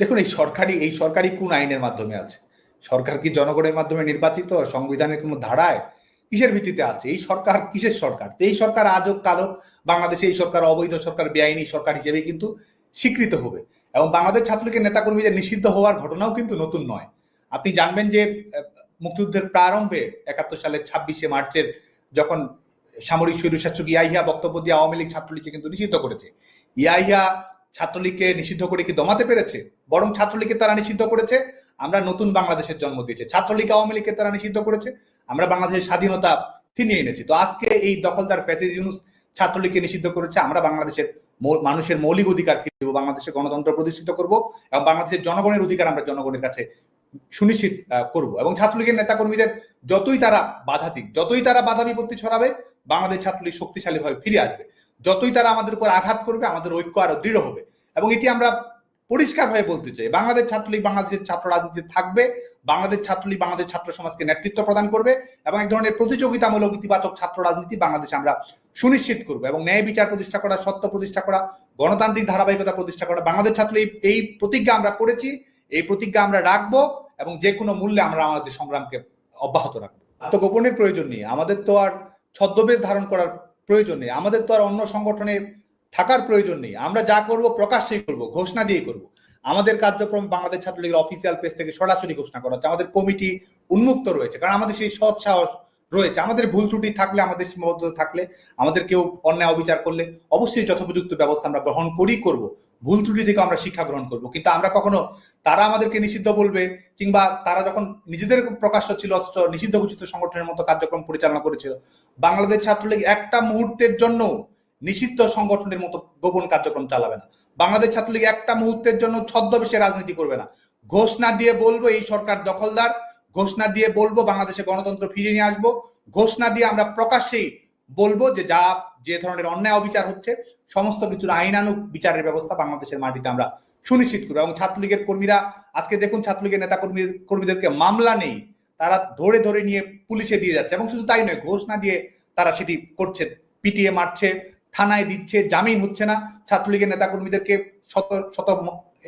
দেখুন, এই সরকারি এই সরকারি কোন আইনের মাধ্যমে আছে? সরকার কি জনগণের মাধ্যমে নির্বাচিত? সংবিধানের কোনো ধারায় কিসের ভিত্তিতে আছে? এই সরকার কিসের সরকার? এই সরকার আজও কালো বাংলাদেশে এই সরকার অবৈধ সরকার, বেআইনি সরকার হিসেবে কিন্তু স্বীকৃত হবে। এবং বাংলাদেশ ছাত্রলীগের নেতাকর্মীদের নিষিদ্ধ হওয়ার ঘটনাও কিন্তু নতুন নয়। আপনি জানবেন যে মুক্তিযুদ্ধের প্রারম্ভে একাত্তর সালের ছাব্বিশে মার্চের যখন সামরিক স্বৈরশাসক ইয়াহিয়া বক্তব্য দিয়ে আওয়ামী লীগ ছাত্রলীগকে কিন্তু নিষিদ্ধ করেছে। ইয়াহিয়া ছাত্রলীগকে নিষিদ্ধ করে কি দমাতে পেরেছে? বরং ছাত্রলীগকে তারা নিষিদ্ধ করেছে। আমরা নতুন বাংলাদেশের জন্ম দিয়েছে। ছাত্রলীগ আওয়ামী লীগকে তারা নিষিদ্ধ করেছে। আমরা বাংলাদেশের স্বাধীনতা ফিরিয়ে এনেছি। তো আজকে এই দখলদার ফ্যাসিজ ইউনুস ছাত্রলীগকে নিষিদ্ধ করেছে। আমরা বাংলাদেশের মানুষের মৌলিক অধিকার ফিরে দেবো? বাংলাদেশের গণতন্ত্র প্রতিষ্ঠিত করব এবং বাংলাদেশের জনগণের অধিকার আমরা জনগণের কাছে সুনিশ্চিত করব। এবং ছাত্রলীগের নেতাকর্মীদের যতই তারা বাধা দিক, যতই তারা বাধা বিপত্তি ছড়াবে, বাংলাদেশ ছাত্রলীগ শক্তিশালীভাবে ফিরে আসবে। যতই তারা আমাদের উপর আঘাত করবে, আমাদের ঐক্য আরও দৃঢ় হবে। এবং এটি আমরা পরিষ্কারভাবে বলতে চাই। বাংলাদেশ ছাত্রলীগ বাংলাদেশের ছাত্র রাজনীতি থাকবে, বাংলাদেশ ছাত্রলীগ বাংলাদেশ ছাত্র সমাজকে নেতৃত্ব প্রদান করবে এবং এক ধরনের প্রতিযোগিতামূলক ইতিবাচক ছাত্র রাজনীতি বাংলাদেশে আমরা সুনিশ্চিত করব এবং ন্যায় বিচার প্রতিষ্ঠা করা, সত্য প্রতিষ্ঠা করা, গণতান্ত্রিক ধারাবাহিকতা প্রতিষ্ঠা করা, বাংলাদেশ ছাত্রলীগ এই প্রতিজ্ঞা আমরা করেছি। এই প্রতিজ্ঞা আমরা রাখব এবং যে কোনো মূল্যে আমরা আমাদের সংগ্রামকে অব্যাহত রাখব। আত্মগোপনের প্রয়োজন নেই। আমাদের তো আর ছদ্মবেশ ধারণ করার প্রয়োজন নেই। আমাদের তো আর অন্য সংগঠনে থাকার প্রয়োজন নেই। আমরা যা করব প্রকাশ্যেই করব, ঘোষণা দিয়ে করব। আমাদের কার্যক্রম বাংলাদেশ ছাত্রলীগের অফিসিয়াল পেজ থেকে সরাসরি ঘোষণা করা হচ্ছে। আমাদের কমিটি উন্মুক্ত রয়েছে। কারণ আমাদের সেই সৎ সাহস রয়েছে। আমাদের ভুল ত্রুটি থাকলে, আমাদের সীমাবদ্ধতা থাকলে, আমাদের কেউ অন্যায় অবিচার করলে অবশ্যই যথোপযুক্ত ব্যবস্থা আমরা গ্রহণ করি করব। ভুল ত্রুটি থেকে আমরা শিক্ষা গ্রহণ করব। কিন্তু আমরা কখনো তারা আমাদেরকে নিষিদ্ধ বলবে কিংবা তারা যখন নিজেদের প্রকাশ্য ছিল, অথচ নিষিদ্ধ ঘোষিত সংগঠনের মতো কার্যক্রম পরিচালনা করেছিল, বাংলাদেশ ছাত্রলীগ একটা মুহূর্তের জন্য নিষিদ্ধ সংগঠনের মতো গোপন কার্যক্রম চালাবে না। বাংলাদেশ ছাত্রলীগ একটা মুহূর্তের জন্য ছদ্মবেশে রাজনীতি করবে না। ঘোষণা দিয়ে বলব, এই সরকার দখলদার ঘোষণা দিয়ে বলব, বাংলাদেশে গণতন্ত্র ফিরিয়ে নিয়ে আসব। ঘোষণা দিয়ে আমরা প্রকাশ্যেই বলব যে যা, যে ধরনের অন্যায় অবিচার হচ্ছে, সমস্ত কিছুর আইনানুগ বিচারের ব্যবস্থা বাংলাদেশের মাটিতে আমরা সুনিশ্চিত করব। এবং ছাত্রলীগের কর্মীরা, আজকে দেখুন ছাত্রলীগের নেতা কর্মী কর্মীদেরকে মামলা নেই, তারা ধরে ধরে নিয়ে পুলিশে দিয়ে যাচ্ছে। এবং শুধু তাই নয়, ঘোষণা দিয়ে তারা সেটি করছে, পিটিয়ে মারছে, থানায় দিচ্ছে, জামিন হচ্ছে না। ছাত্রলীগের নেতা কর্মীদেরকে শত শত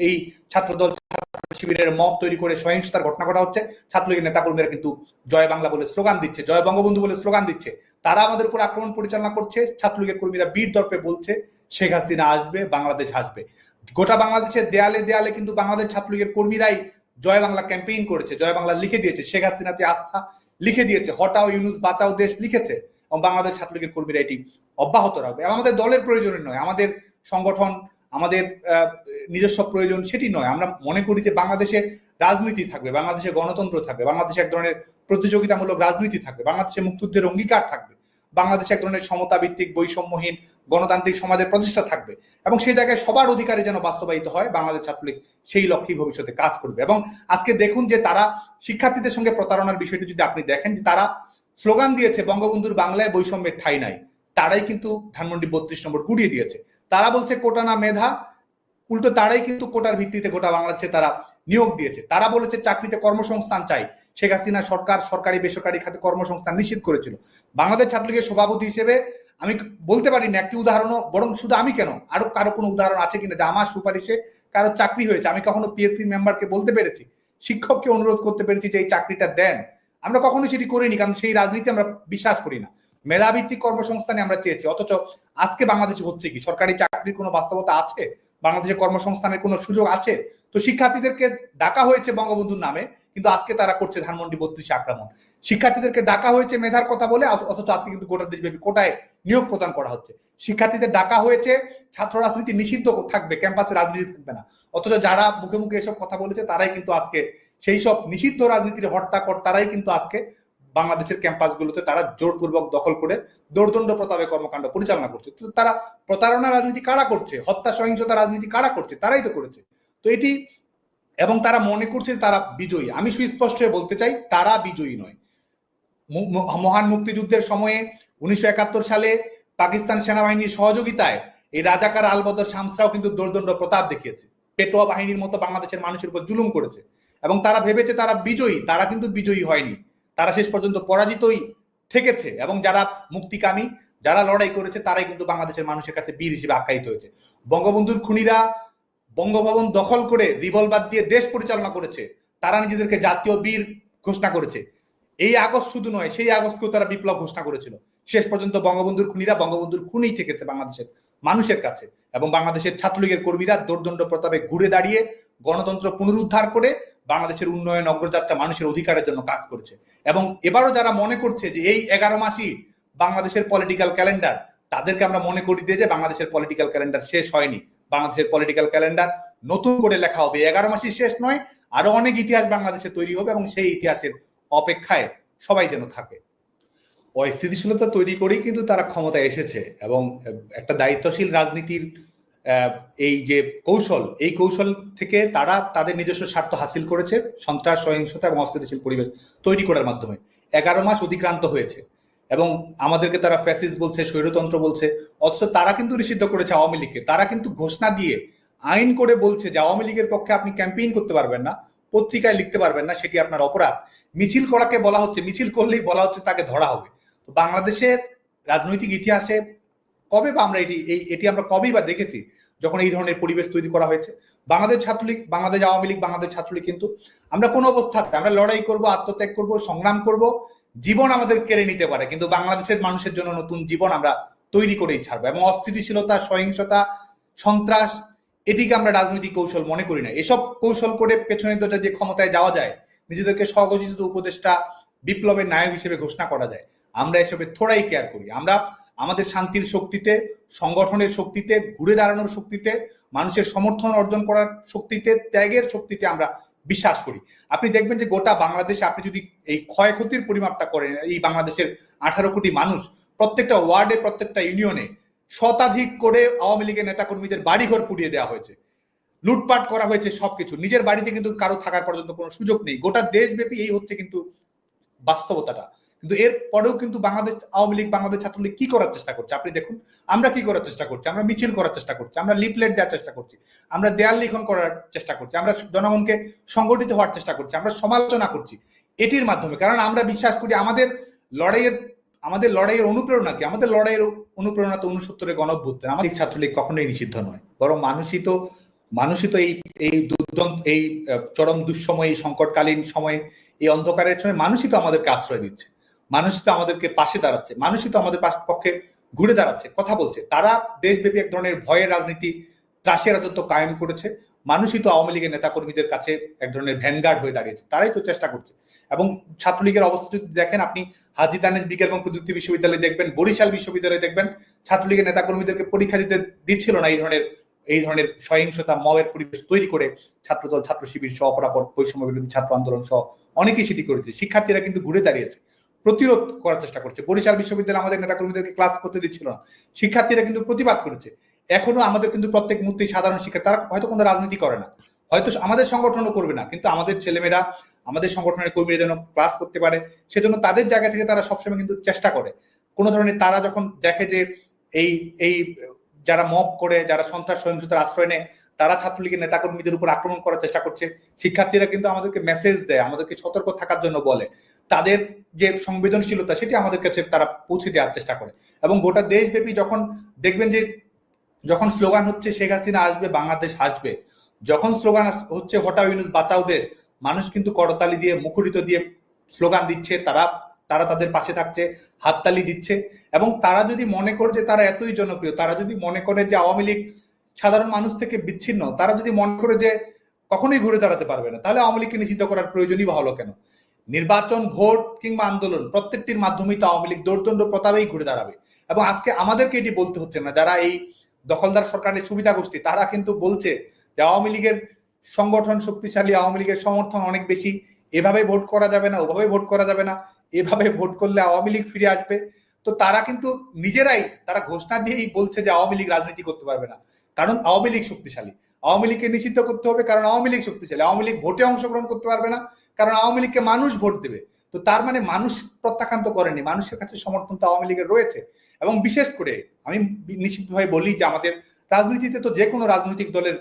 এই ছাত্রদল ছাত্র শিবিরের মব তৈরি করে সহিংসতার ঘটনা ঘটা হচ্ছে। ছাত্রলীগের নেতা কর্মীরা কিন্তু জয় বাংলা বলে স্লোগান দিচ্ছে, জয় বঙ্গবন্ধু বলে স্লোগান দিচ্ছে। তারা আমাদের উপর আক্রমণ পরিচালনা করছে, ছাত্রলীগের কর্মীরা বীর দর্পে বলছে, শেখ হাসিনা আসবে, বাংলাদেশ আসবে গোটা বাংলাদেশের দেয়ালে দেয়ালে কিন্তু বাংলাদেশ ছাত্রলীগের কর্মীরাই জয় বাংলা ক্যাম্পেইন করেছে, জয় বাংলা লিখে দিয়েছে। শেখ হাসিনাতে আস্থা লিখে দিয়েছে, হটাও ইউনুস, বাঁচাও দেশ লিখেছে। এবং বাংলাদেশ ছাত্রলীগের কর্মীরা এটি অব্যাহত রাখবে। আমাদের দলের প্রয়োজনে নয়, আমাদের সংগঠন আমাদের নিজস্ব প্রয়োজন সেটি নয়। আমরা মনে করি যে বাংলাদেশে রাজনীতি থাকবে, বাংলাদেশে গণতন্ত্র থাকবে, বাংলাদেশে এক ধরনের প্রতিযোগিতামূলক রাজনীতি থাকবে, বাংলাদেশে মুক্তিযুদ্ধের অঙ্গীকার থাকবে, বাংলাদেশে এক ধরনের সমতা ভিত্তিক বৈষম্যহীন গণতান্ত্রিক সমাজের প্রতিষ্ঠা থাকবে এবং সেই জায়গায় সবার অধিকারে যেন বাস্তবায়িত হয়, বাংলাদেশ ছাত্রলীগ সেই লক্ষ্যেই ভবিষ্যতে কাজ করবে। এবং আজকে দেখুন যে তারা শিক্ষার্থীদের সঙ্গে প্রতারণার বিষয়টি যদি আপনি দেখেন যে তারা স্লোগান দিয়েছে, বঙ্গবন্ধুর বাংলায় বৈষম্যের ঠাই নাই, তারাই কিন্তু ধানমন্ডি বত্রিশ নম্বর গুড়িয়ে দিয়েছে। তারা বলছে কোটা না মেধা। উল্টো তারাই কিন্তু কোটার ভিত্তিতে গোটা বাংলাদেশে তারা নিয়োগ দিয়েছে। তারা বলেছে চাকরিতে কর্মসংস্থান চাই। শেখ হাসিনা সরকার সরকারি বেসরকারি খাতে কর্মসংস্থান নিশ্চিত করেছিল। বাংলাদেশ ছাত্রলীগের সভাপতি হিসেবে আমি বলতে পারি না একটি উদাহরণও, বরং শুধু আমি কেন? আরও কারও কোনো উদাহরণ আছে কিনা? যে আমার সুপারিশে কারও চাকরি হয়েছে। আমি কখনো পিএসসি মেম্বারকে বলতে পেরেছি, শিক্ষককে অনুরোধ করতে পেরেছি যে এই চাকরিটা দেন। আমরা কখনো সেটি করিনি, কারণ সেই রাজনীতি আমরা বিশ্বাস করি না। মেধাভিত্তিক কর্মসংস্থানে আমরা চেয়েছি। অথচ আজকে বাংলাদেশে হচ্ছে কি? সরকারি চাকরির কোনো বাস্তবতা আছে? বাংলাদেশে কর্মসংস্থানের কোনো সুযোগ আছে? তো শিক্ষার্থীদেরকে ডাকা হয়েছে বঙ্গবন্ধুর নামে, কিন্তু আজকে তারা করছে ধানমন্ডি বত্রিশে আক্রমণ। শিক্ষার্থীদেরকে ডাকা হয়েছে মেধার কথা বলে অথচ আজকে কিন্তু গোটা দেশব্যাপী কোটায় নিয়োগ প্রদান করা হচ্ছে। শিক্ষার্থীদের ডাকা হয়েছে, ছাত্র রাজনীতি নিষিদ্ধ থাকবে, ক্যাম্পাসে রাজনীতি থাকবে না। অথচ যারা মুখে মুখে এসব কথা বলেছে, তারাই কিন্তু আজকে সেই সব নিষিদ্ধ রাজনীতির হট্টাকর তারাই কিন্তু আজকে বাংলাদেশের ক্যাম্পাসগুলোতে তারা জোরপূর্বক দখল করে দৌর্দণ্ড প্রতাপে কর্মকাণ্ড পরিচালনা করছে। তো তারা প্রতারণা রাজনীতি কারা করছে? হত্যা, সহিংসতা রাজনীতি কারা করছে? তারাই তো করেছে। তো এটি এবং তারা মনে করছে তারা বিজয়ী। আমি সুস্পষ্ট হয়ে বলতে চাই, তারা বিজয়ী নয়। মহান মুক্তিযুদ্ধের সময়ে উনিশশো একাত্তর সালে পাকিস্তান সেনাবাহিনীর সহযোগিতায় এই রাজাকার আলবদর শামসরাও কিন্তু দোর্দণ্ড প্রতাপ দেখিয়েছে। পেটোয়া বাহিনীর মতো বাংলাদেশের মানুষের উপর জুলুম করেছে। এবং তারা ভেবেছে তারা বিজয়ী, তারা কিন্তু বিজয়ী হয়নি। তারা শেষ পর্যন্ত পরাজিতই থেকেছে এবং যারা মুক্তিকামী, যারা লড়াই করেছে, তারাই কিন্তু বাংলাদেশের মানুষের কাছে বীর হিসেবে আখ্যায়িত হয়েছে। বঙ্গবন্ধুর খুনিরা বঙ্গভবন দখল করে রিভলভার দিয়ে দেশ পরিচালনা করেছে, তারা নিজেদেরকে জাতীয় বীর ঘোষণা করেছে। এই আগস্ট শুধু নয়, সেই আগস্টকেও তারা বিপ্লব ঘোষণা করেছিল। শেষ পর্যন্ত বঙ্গবন্ধুর খুনিরা বঙ্গবন্ধুর খুনেই থেকেছে বাংলাদেশের মানুষের কাছে এবং বাংলাদেশের ছাত্রলীগের কর্মীরা দোর্দণ্ড প্রতাপে ঘুরে দাঁড়িয়ে গণতন্ত্র পুনরুদ্ধার করে বাংলাদেশের উন্নয়ন অগ্রযাত্রা মানুষের অধিকারের জন্য কাজ করছে। এবং এবারও যারা মনে করছে যে এই এগারো মাসই বাংলাদেশের পলিটিক্যাল ক্যালেন্ডার তাদেরকে আমরা মনে করি দিয়ে যে বাংলাদেশের পলিটিক্যাল ক্যালেন্ডার শেষ হয়নি। বাংলাদেশের পলিটিক্যাল ক্যালেন্ডার নতুন করে লেখা হবে। এগারো মাসই শেষ নয়, আরও অনেক ইতিহাস বাংলাদেশে তৈরি হবে এবং সেই ইতিহাসের অপেক্ষায় সবাই যেন থাকে। অস্থিতিশীলতা তৈরি করেই কিন্তু তারা ক্ষমতায় এসেছে এবং একটা দায়িত্বশীল রাজনীতির এই যে কৌশল, এই কৌশল থেকে তারা তাদের নিজস্ব স্বার্থ হাসিল করেছে, সন্ত্রাস, সহিংসতা এবং অস্থিতিশীল পরিবেশ তৈরি করার মাধ্যমে। এগারো মাস অতিক্রান্ত হয়েছে এবং আমাদেরকে তারা ফ্যাসিস বলছে, স্বৈরতন্ত্র বলছে, অথচ তারা কিন্তু নিষিদ্ধ করেছে আওয়ামী লীগকে। তারা কিন্তু ঘোষণা দিয়ে আইন করে বলছে যে আওয়ামী লীগের পক্ষে আপনি ক্যাম্পেইন করতে পারবেন না, পত্রিকায় লিখতে পারবেন না, সেটি আপনার অপরাধ। মিছিল করাকে বলা হচ্ছে, মিছিল করলেই বলা হচ্ছে তাকে ধরা হবে। তো বাংলাদেশের রাজনৈতিক ইতিহাসে কবে বা আমরা এটি এই এটি আমরা কবেই বা দেখেছি যখন এই ধরনের পরিবেশ তৈরি করা হয়েছে? বাংলাদেশ ছাত্রলীগ, বাংলাদেশ আওয়ামী লীগ, বাংলাদেশ ছাত্রলীগ কিন্তু আমরা কোনো অবস্থাতে আমরা লড়াই করব, আত্মত্যাগ করব, সংগ্রাম করব, জীবন আমাদের কেড়ে নিতে পারে। কিন্তু বাংলাদেশের মানুষের জন্য নতুন জীবন আমরা তৈরি করেই ছাড়বো এবং অস্থিতিশীলতা, সহিংসতা, সন্ত্রাস, এটিকে আমরা রাজনৈতিক কৌশল মনে করি না। এসব কৌশল করে পেছনের দরজা যে ক্ষমতায় যাওয়া যায়, নিজেদেরকে স্বঘোষিত উপদেষ্টা বিপ্লবের নায়ক হিসেবে ঘোষণা করা যায়। আমরা এসবে থোড়াই কেয়ার করি। আমরা আমাদের শান্তির শক্তিতে, সংগঠনের শক্তিতে, ঘুরে দাঁড়ানোর শক্তিতে, মানুষের সমর্থন অর্জন করার শক্তিতে, ত্যাগের শক্তিতে আমরা বিশ্বাস করি। আপনি দেখবেন যে গোটা বাংলাদেশে আপনি যদি এই ক্ষয়ক্ষতির পরিমাপটা করেন, এই বাংলাদেশের আঠারো কোটি মানুষ প্রত্যেকটা ওয়ার্ডে, প্রত্যেকটা ইউনিয়নে শতাধিক করে আওয়ামী লীগের নেতাকর্মীদের বাড়িঘর পুড়িয়ে দেওয়া হয়েছে। লুটপাট করা হয়েছে সবকিছু। নিজের বাড়িতে কিন্তু কারও থাকার পর্যন্ত কোনো সুযোগ নেই। গোটা দেশব্যাপী এই হচ্ছে কিন্তু বাস্তবতাটা। কিন্তু এর পরেও কিন্তু বাংলাদেশ, আওয়ামী লীগ, বাংলাদেশ ছাত্রলীগ কি করার চেষ্টা করছে? আপনি দেখুন, আমরা কি করার চেষ্টা করছি? আমরা মিছিল করার চেষ্টা করছি, আমরা লিফলেট দেওয়ার চেষ্টা করছি, আমরা দেয়াল লিখন করার চেষ্টা করছি, আমরা জনগণকে সংগঠিত হওয়ার চেষ্টা করছি, আমরা সমালোচনা করছি এটির মাধ্যমে। কারণ আমরা বিশ্বাস করি আমাদের লড়াইয়ের আমাদের লড়াইয়ের অনুপ্রেরণা কি? আমাদের লড়াইয়ের অনুপ্রেরণা তো উনসত্তরের গণভ্যুত্থান আমাদের ছাত্রলীগ কখনোই নিষিদ্ধ নয়, বরং মানুষই তো মানুষই তো এই এই দুর্দন্ত, এই চরম দুঃসময়, এই সংকটকালীন সময়ে, এই অন্ধকারের সময় মানুষই তো আমাদেরকে আশ্রয় দিচ্ছে। মানুষই তো আমাদেরকে পাশে দাঁড়াচ্ছে, মানুষই তো আমাদের পক্ষে ঘুরে দাঁড়াচ্ছে, কথা বলছে। তারা দেশব্যাপী এক ধরনের ভয়ের রাজনীতি, ত্রাসের রাজত্ব কায়েম করেছে। মানুষই তো আওয়ামী লীগের নেতাকর্মীদের কাছে এক ধরনের ভ্যানগার্ড হয়ে দাঁড়িয়েছে, তারাই তো চেষ্টা করছে। এবং ছাত্রলীগের অবস্থা যদি দেখেন, আপনি হাজি দানেজ বিজ্ঞান এবং প্রযুক্তি বিশ্ববিদ্যালয়ে দেখবেন, বরিশাল বিশ্ববিদ্যালয়ে দেখবেন, ছাত্রলীগের নেতাকর্মীদেরকে পরীক্ষা দিতে দিচ্ছিল না এই ধরনের এই ধরনের সহিংসতা, মবের পরিবেশ তৈরি করে ছাত্রদল ছাত্র শিবির সহ অপরাপর বৈষম্য বিরোধী ছাত্র আন্দোলন সহ অনেকেই সেটি করেছে। শিক্ষার্থীরা কিন্তু ঘুরে দাঁড়িয়েছে। প্রতিরোধ করার চেষ্টা করছে। বরিশাল বিশ্ববিদ্যালয় আমাদের নেতাকর্মীদেরকে ক্লাস করতে দিচ্ছিল না। শিক্ষার্থীরা কিন্তু প্রতিবাদ করেছে। এখনও আমাদের কিন্তু প্রত্যেক মুহূর্তে সাধারণ শিক্ষা, তারা হয়তো কোনো রাজনীতি করে না। হয়তো আমাদের সংগঠনও করবে না, কিন্তু আমাদের ছেলেমেয়েরা, আমাদের সংগঠনের কর্মীরা যেন ক্লাস করতে পারে, সেজন্য তাদের জায়গা থেকে তারা সবসময় কিন্তু চেষ্টা করে। কোনো ধরনের তারা যখন দেখে যে এই এই যারা মব করে, যারা সন্ত্রাস, সহিংসতার আশ্রয় নেয়, তারা ছাত্রলীগের নেতাকর্মীদের উপর আক্রমণ করার চেষ্টা করছে। শিক্ষার্থীরা কিন্তু আমাদেরকে মেসেজ দেয়, আমাদেরকে সতর্ক থাকার জন্য বলে। তাদের যে সংবেদনশীলতা, সেটি আমাদের কাছে তারা পৌঁছে দেওয়ার চেষ্টা করে। এবং গোটা দেশব্যাপী যখন দেখবেন যে, যখন স্লোগান হচ্ছে, শেখ হাসিনা আসবে, বাংলাদেশ আসবে। যখন স্লোগান হচ্ছে হটা ইউনুস, বাঁচাও দেশ। মানুষ কিন্তু করতালি দিয়ে, মুখরিত দিয়ে স্লোগান দিচ্ছে, তারা তারা তাদের পাশে থাকছে, হাততালি দিচ্ছে। এবং তারা যদি মনে করে যে, তারা এতই জনপ্রিয়, তারা যদি মনে করে যে, আওয়ামী লীগ সাধারণ মানুষ থেকে বিচ্ছিন্ন, তারা যদি মনে করে যে, কখনোই ঘুরে দাঁড়াতে পারবে না, তাহলে আওয়ামী লীগকে নিষিদ্ধ করার প্রয়োজনই হলো কেন? নির্বাচন, ভোট কিংবা আন্দোলন, প্রত্যেকটির মাধ্যমেই তো আওয়ামী লীগ দৌড়দণ্ড প্রতাপেই ঘুরে দাঁড়াবে। এবং আজকে আমাদেরকে এটি বলতে হচ্ছে না, যারা এই দখলদার সরকারের সুবিধা গোষ্ঠী, তারা কিন্তু বলছে যে আওয়ামী লীগের সংগঠন শক্তিশালী, আওয়ামী লীগের সমর্থন অনেক বেশি, এভাবে ভোট করা যাবে না, ওভাবে ভোট করা যাবে না, এভাবে ভোট করলে আওয়ামী লীগ ফিরে আসবে। তো তারা কিন্তু নিজেরাই, তারা ঘোষণা দিয়েই বলছে যে আওয়ামী লীগ রাজনীতি করতে পারবে না। কারণ আওয়ামী লীগ শক্তিশালী। আওয়ামী লীগকে নিষিদ্ধ করতে হবে, কারণ আওয়ামী লীগ শক্তিশালী। আওয়ামী লীগ ভোটে অংশগ্রহণ করতে পারবে না কারণ আওয়ামী লীগকে মানুষ ভোট দেবে। তো তার মানে মানুষ প্রত্যাখ্যান্ত করেনি, মানুষের কাছে সমর্থন তো আওয়ামী লীগের রয়েছে। এবং বিশেষ করে আমি নিশ্চিতভাবে বলি যে আমাদের রাজনীতিতে তো যে কোনো রাজনৈতিক দলের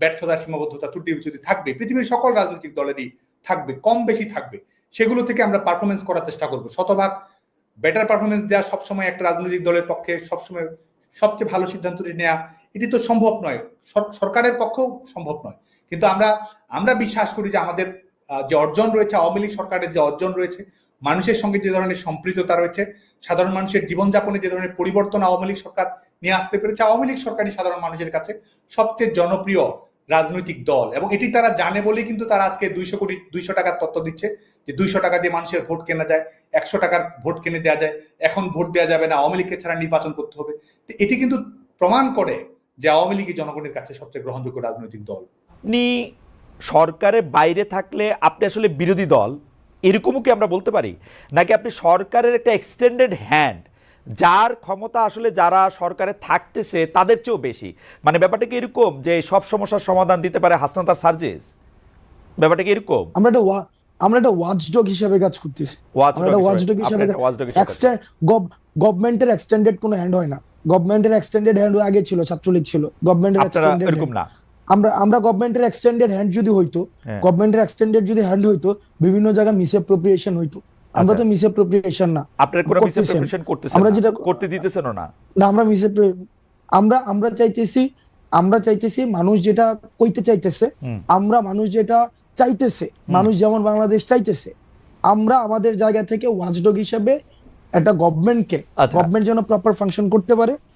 ব্যর্থতা, সীমাবদ্ধতা, ত্রুটি যদি থাকবে, পৃথিবীর সকল রাজনৈতিক দলেরই থাকবে, কম বেশি থাকবে। সেগুলো থেকে আমরা পারফরমেন্স করার চেষ্টা করব। শতভাগ বেটার পারফরমেন্স দেওয়া সবসময় একটা রাজনৈতিক দলের পক্ষে সবসময় সবচেয়ে ভালো সিদ্ধান্তটি নেওয়া এটি তো সম্ভব নয়। সরকারের পক্ষেও সম্ভব নয়। কিন্তু আমরা আমরা বিশ্বাস করি যে আমাদের যে অর্জন রয়েছে, আওয়ামী লীগ সরকারের যে অর্জন রয়েছে, মানুষের সঙ্গে যে ধরনের সম্পৃক্ততা রয়েছে, সাধারণ মানুষের জীবনযাপনে যে ধরনের পরিবর্তন আওয়ামী লীগ সরকার নিয়ে আসতে পেরেছে, আওয়ামী লীগ সরকারই সাধারণ মানুষের কাছে সবচেয়ে জনপ্রিয় রাজনৈতিক দল। এবং এটি তারা জানে বলেই কিন্তু তারা আজকে দুইশো কোটি, দুইশো টাকার তত্ত্ব দিচ্ছে যে দুইশো টাকা দিয়ে মানুষের ভোট কেনা যায়, একশো টাকার ভোট কিনে দেওয়া যায়, এখন ভোট দেওয়া যাবে না, আওয়ামী লীগকে ছাড়া নির্বাচন করতে হবে। তো এটি কিন্তু প্রমাণ করে যে আওয়ামী লীগই জনগণের কাছে সবচেয়ে গ্রহণযোগ্য রাজনৈতিক দল। আপনি সরকারের বাইরে থাকলে আপনি আসলে বিরোধী দল এরকমও কি আমরা বলতে পারি? নাকি আপনি সরকারের একটা এক্সটেন্ডেড হ্যান্ড যার ক্ষমতা আসলে যারা সরকারে থাকতেছে তাদের চেয়েও বেশি? মানে ব্যাপারটা কি এরকম যে সব সমস্যার সমাধান দিতে পারে হাসনাত আর সার্জেস? ব্যাপারটা কি এরকম? আমরা একটা আমরা একটা ওয়াচডগ হিসেবে কাজ করতেছি। আমরা একটা ওয়াচডগ হিসেবে গভর্নমেন্টের এক্সটেন্ডেড কোনো হ্যান্ড হয় না। গভর্নমেন্টের এক্সটেন্ডেড হ্যান্ড আগে ছিল ছাত্রলীগ ছিল। গভর্নমেন্টের এক্সটেন্ডেড এরকম না। আমরা আমরা গভর্নমেন্টের এক্সটেন্ডেড হ্যান্ড যদি হইতো হ্যাঁ। গভর্নমেন্টের এক্সটেন্ডেড যদি হ্যান্ড হইতো বিভিন্ন জায়গায় মিসঅ্যাপ্রোপ্রিয়েশন হইতো। আমরা তো মিসঅ্যাপ্রোপ্রিয়েশন না। আপনার কোনো করতেছেন। মিসঅ্যাপ্রিপেশন করতেছেন আমরা যেটা- করতে দিতেছেনও না। না আমরা মিসঅ্যাপ্রো আমরা আমরা চাইতেছি আমরা চাইতেছি মানুষ যেটা কইতে চাইতেছে আমরা মানুষ যেটা চাইতেছে মানুষ যেমন বাংলাদেশ চাইতেছে আমরা আমাদের জায়গা থেকে ওয়াচডগ হিসেবে একটা গভর্নমেন্টকে আচ্ছা। গভর্নমেন্ট যেন প্রপার ফাংশন করতে পারে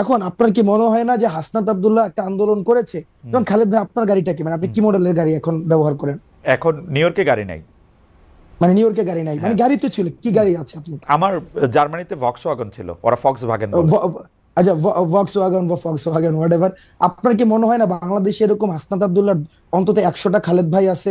এখন আপনার কি মনে হয় না যে হাসনাত আব্দুল্লাহ একটা আন্দোলন করেছে? যেমন খালেদ ভাই আপনার গাড়িটা কি? মানে আপনি কি মডেলের গাড়ি এখন ব্যবহার করেন? এখন নিউ ইয়র্কে গাড়ি নাই। মানে নিউ ইয়র্কে গাড়ি নাই? মানে গাড়ি তো ছিল কি গাড়ি আছে আপনার? আমার জার্মানিতে ভক্স ওয়াগন ছিল ওরা ফক্স ভাগেন আচ্ছা ভক্স ওয়াগন বা ফক্স ওয়াগন হোয়াট এভার আপনার কি মনে হয় না বাংলাদেশে এরকম হাসনাত আব্দুল্লাহ অন্তত একশোটা খালেদ ভাই আছে?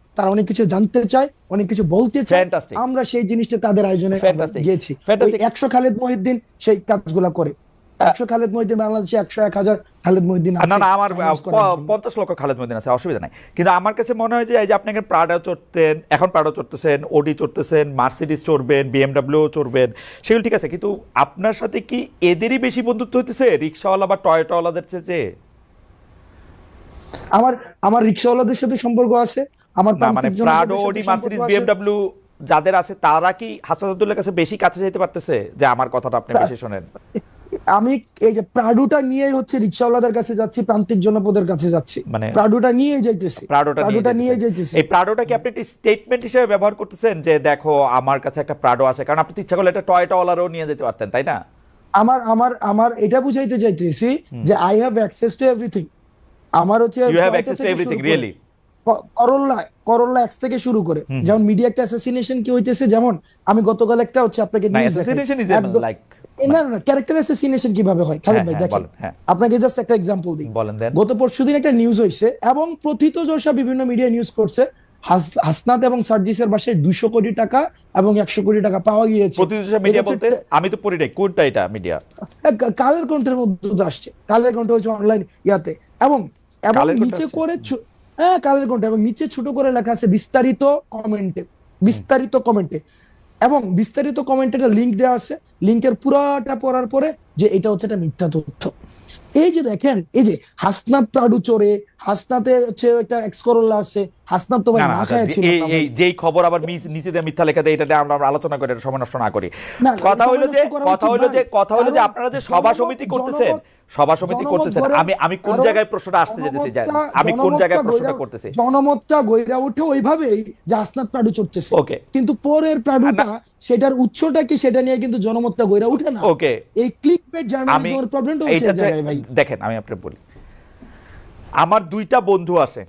তারা অনেক কিছু জানতে চায় অনেক কিছু বলতে চায়। আমরা সেই জিনিসটা তাদের আয়োজনে গিয়েছি। একশো খালেদ মহিউদ্দিন সেই কাজগুলা করে। একশো খালেদ মহিউদ্দিন বাংলাদেশে একশো এক হাজার খালেদ মহিউদ্দিন না না আমার finance করার প- জন্য। পঞ্চাশ লক্ষ খালেদ মদিন আছে অসুবিধা নাই। কিন্তু আমার কাছে মনে হয় যে এই যে আপনি এখন প্রাডো চড়তেন এখন প্রাডো চড়তেছেন ওডি চড়তেছেন মার্সিডিস চড়বেন বিএমডাব্লিউ চড়বেন সেগুলো ঠিক আছে। কিন্তু আপনার সাথে কি এদেরই বেশি বন্ধুত্ব হইতেছে রিক্সাওয়ালা বা টয়টাওয়ালাদের চেয়ে? আমার আমার রিক্সাওয়ালাদের সাথে সম্পর্ক আছে আমার মানে প্রাডো ওডি যাদের আছে তারা কি হাসান কাছে বেশি কাছে যেতে পারতেছে? যে আমার কথাটা আপনি বেশি শোনেন। আমি এই যে প্রাডুটা নিয়ে হচ্ছে রিক্সাওয়ালাদের কাছে যাচ্ছি প্রান্তিক জনপদের কাছে যাচ্ছি। মানে প্রাডুটা নিয়ে যাইতেছি। প্রাডুটা নিয়ে যাইতেছি। এই প্রাডোটা কি আপনি একটি স্টেটমেন্ট হিসেবে ব্যবহার করতেছেন যে দেখো আমার কাছে একটা প্রাডো আছে? কারণ আপনি ইচ্ছা করলে একটা টয়টা ওলারও নিয়ে যেতে পারতেন তাই না? আমার আমার আমার এটা বুঝাইতে চাইতেছি যে I have access to everything আমার হচ্ছে you have access to everything really ক- করল্লা করল্লা এক্স থেকে শুরু করে। যেমন মিডিয়া একটা অ্যাসাসিনেশন কি হইতেছে? যেমন আমি গতকাল একটা হচ্ছে আপনাকে না না ক্যারেক্টার অ্যাসাসিনেশন কীভাবে হয়? খালেদ হ্যাঁ, ভাই হ্যাঁ, দেখেন। হ্যাঁ। আপনাকে জাস্ট একটা এক্সাম্পল দিই। গত পরশুদিন একটা নিউজ এবং প্রথিত যশা বিভিন্ন মিডিয়া নিউজ করছে। হাস- হাসনাত এবং সার্জিসের বাসায় দুশো কোটি টাকা এবং একশো কোটি টাকা পাওয়া গিয়েছে। আমি তো পড়ি নাই কোনটা এটা মিডিয়া কালের কণ্ঠের মধ্যে আসছে। কালের কণ্ঠ হচ্ছে অনলাইন ইয়াতে। এবং এবং নিচে? করে হ্যাঁ কালের কণ্ঠ এবং নিচে ছোট করে লেখা আছে বিস্তারিত কমেন্টে বিস্তারিত কমেন্টে এবং বিস্তারিত কমেন্টে একটা লিঙ্ক দেওয়া আছে। লিঙ্কের পুরাটা পড়ার পরে যে এটা হচ্ছে একটা মিথ্যা তথ্য। এই যে দেখেন এই যে হাসনাত প্রাডু চোরে হাসনাতে হচ্ছে একটা এক্স করোলা আছে হাসনাত তো ভাই না না না আচ্ছা, খায় ছিল এই এই যেই খবর আবার মিস- নিচে দিয়ে মিথ্যা লেখা দেয় এটা দিয়ে আমরা আলোচনা করে এটা সময় নষ্ট না করি। কথা হইল যে কথা হইল যে কথা হইল যে আপনারা যে সভা সমিতি করতেছেন সভা সমিতি করতেছেন আমি আমি কোন জায়গায় প্রশ্নটা আসতে যেতেছি আমি কোন জায়গায় প্রশ্নটা করতেছি? জনমতটা গইরা উঠে ওইভাবেই যে আসনাদ প্রাডু চড়তেছে। ওকে কিন্তু পরের প্রাডুটা সেটার উৎসটা কি সেটা নিয়ে কিন্তু জনমতটা গইরা উঠে না। ওকে এই ক্লিক বেট জার্নালিজমের প্রবলেমটা হচ্ছে ভাই। দেখেন আমি আপনাকে বলি। আমার দুইটা বন্ধু আছে।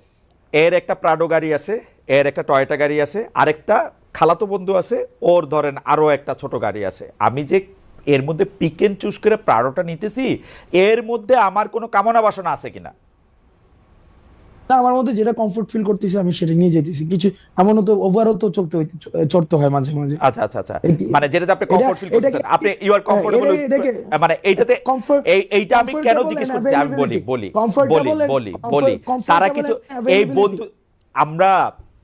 এর একটা প্রাডো গাড়ি আছে এর একটা টয়টা গাড়ি আছে আরেকটা খালাতো বন্ধু আছে ওর ধরেন আরও একটা ছোট গাড়ি আছে। আমি যে এর মধ্যে পিক এন্ড চুজ করে প্রাডোটা নিতেছি এর মধ্যে আমার কোনো কামনা বাসনা আছে কিনা? না আমার মধ্যে যেটা কমফোর্ট ফিল করতেছি আমি সেটা নিয়ে যেতেছি। কিছু এমনও তো ওভারও তো চলতে চড়তে হয় মাঝে মাঝে। আচ্ছা আচ্ছা আচ্ছা। মানে যেটাতে আপনি কমফোর্ট ফিল করতেছেন। আপনি ইউ আর কমফোর্টেবল মানে এইটাতে comfort- এই এইটা আমি কেন জিজ্ঞেস করছি? আমি বলি. বলি বলি বলি বলি। তারা কিছু এই. বন্ধু আমরা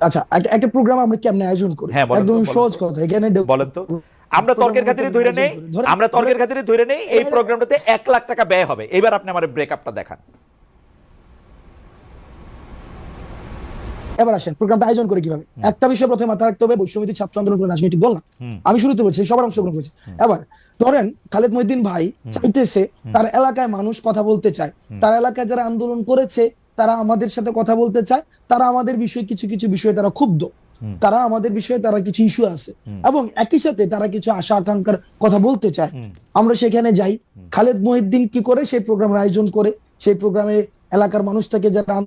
আচ্ছা একটা- প্রোগ্রাম আমরা কেমনে আয়োজন করি? হ্যাঁ, একদম সহজ কথা এখানে বলেন তো। আমরা তর্কের খাতিরে ধরে নেই আমরা তর্কের খাতিরে ধরে নেই এই প্রোগ্রামটাতে এক লাখ টাকা ব্যয় হবে। এবার আপনি আমার ব্রেকআপটা দেখান। এবার আসেন প্রোগ্রামটা আয়োজন করে কীভাবে? একটা বিষয় প্রথমে মাথায় রাখতে হবে ছাত্র আন্দোলন করে রাজনৈতিক দল না। আমি শুরুতে বলছি সবার অংশগ্রহণ করেছে। এবার ধরেন খালেদ মহিদ্দিন ভাই চাইতেছে তার এলাকায় মানুষ কথা বলতে চায়। তার এলাকায় যারা আন্দোলন করেছে তারা আমাদের সাথে কথা বলতে চায় তারা আমাদের বিষয়ে কিছু কিছু বিষয়ে তারা ক্ষুব্ধ। তারা আমাদের বিষয়ে তারা কিছু ইস্যু আছে। এবং একই সাথে তারা কিছু আশা আকাঙ্ক্ষার কথা বলতে চায়। আমরা সেখানে যাই। খালেদ মহিদ্দিন কি করে সেই প্রোগ্রামের আয়োজন করে? সেই প্রোগ্রামে এলাকার মানুষটাকে থেকে যারা